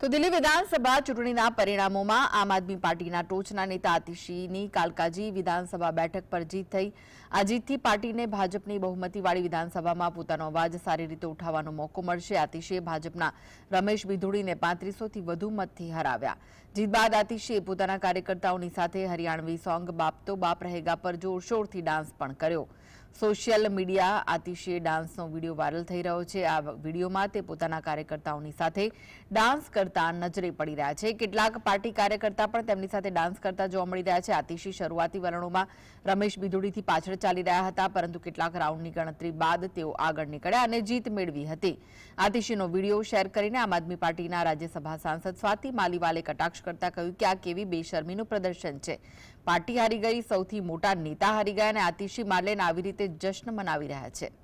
તો દિલ્હી વિધાનસભા ચૂંટણીના પરિણામોમાં આમ આદમી પાર્ટીના ટોચના નેતા આતિશીની કાલકાજી વિધાનસભા બેઠક પર જીત થઈ. આ જીતથી પાર્ટીને ભાજપની બહુમતીવાળી વિધાનસભામાં પોતાનો અવાજ સારી રીતે ઉઠાવવાનો મોકો મળશે. આતિશીએ ભાજપના રમેશ બિધુડીને પાંત્રીસોથી વધુ મતથી હરાવ્યા. જીત બાદ આતિશીએ પોતાના કાર્યકર્તાઓની સાથે હરિયાણવી સોંગ બાપ તો બાપ રહેગા પર જોરશોરથી ડાન્સ પણ કર્યો. સોશિયલ મીડિયા આતિશીએ ડાન્સનો વીડિયો વાયરલ થઈ રહ્યો છે. આ વિડીયોમાં તે પોતાના કાર્યકર્તાઓની સાથે ડાન્સ કરતા નજરે પડી રહ્યા છે. કેટલાક પાર્ટી કાર્યકર્તા પણ તેમની સાથે ડાન્સ કરતા જોવા મળી રહ્યા છે. આતિશી શરૂઆતી વલણોમાં રમેશ બિધુડીથી પાછળ ચાલી રહ્યા હતા, પરંતુ કેટલાક રાઉન્ડની ગણતરી બાદ તેઓ આગળ નીકળ્યા અને જીત મેળવી હતી. આતિશીનો વીડિયો શેર કરીને આમ આદમી પાર્ટીના રાજ્યસભા સાંસદ સ્વાતિ માલીવાલે કટાક્ષ કરતા કહ્યું કે આ કેવી બેશરમીનું પ્રદર્શન છે. પાર્ટી હારી ગઈ, સૌથી મોટા નેતા હારી ગયા અને આતિશી માર્લેન આવી રીતે જશ્ન મનાવી રહ્યા છે.